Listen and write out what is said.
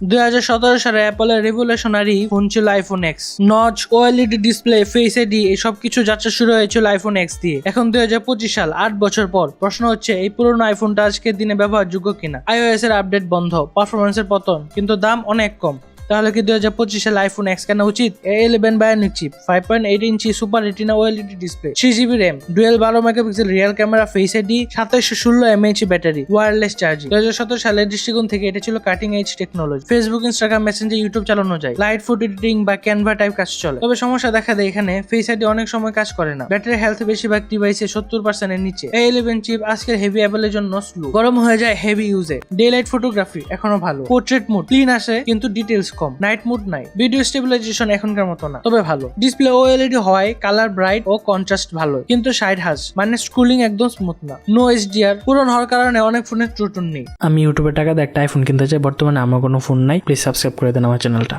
দুই হাজার সতেরো সালে অ্যাপলের রেভুলেশনারি ফোন ছিল iPhone X notch OLED display face ID এই সবকিছু যাত্রা শুরু হয়েছিল আইফোন এক্স দিয়ে। এখন দুই হাজার পঁচিশ সাল, আট বছর পর। প্রশ্ন হচ্ছে, এই পুরনো আইফোনটা আজকের দিনে ব্যবহারযোগ্য কিনা? আইওএস এর আপডেট বন্ধ পারফরমেন্সের পতন, কিন্তু দাম অনেক কম। তাহলে কি দুই হাজার পঁচিশ আইফোন এক্স কেনা উচিত? A eleven bionic chip five point eight inch super retina OLED display three GB RAM dual বারো megapixel rear camera face ID সাতাইশশো ষোলো এমএইচ ব্যাটারি ওয়্যারলেস চার্জিং দুই হাজার সতেরো সালের দৃষ্টিকোণ থেকে এটা ছিল cutting edge technology Facebook Instagram Messenger YouTube চালানো যায়। লাইট ফুড এডিটিং বা ক্যানভা টাইপ কাজ চলে। তবে সমস্যা দেখা দেয় এখানে ফেস আইডি অনেক সময় কাজ করে না। ব্যাটারি হেলথ বেশিরভাগ ডিভাইসে সত্তর পার্সেন্টের নিচে। এ ইলেভেন চিপ আজকের হেভি অ্যাপেলের জন্য স্লো গরম হয়ে যায় হেভি ইউজে ডে লাইট ফটোগ্রাফি এখনও ভালো। পোর্ট্রেট মোড ক্লিন আসে, কিন্তু ডিটেলস কম নাইট মুড নাই। ভিডিও স্টেবিলাইজেশন এখনকার মতো না। তবে ভালো। ডিসপ্লে ও ওএলইডি হয় কালার ব্রাইট ও কন্ট্রাস্ট ভালো কিন্তু সাইড হাজ মানে স্ক্রুলিং একদম স্মুথ না। নো এইচডিআর পুরন হওয়ার কারণে অনেক ফোনের ত্রুটুন নেই। আমি ইউটিউবে টাকা দিয়ে একটা আইফোন কিনতে চাই বর্তমানে আমার কোনো ফোন নাই। প্লিজ সাবস্ক্রাইব করে দেন আমার চ্যানেলটা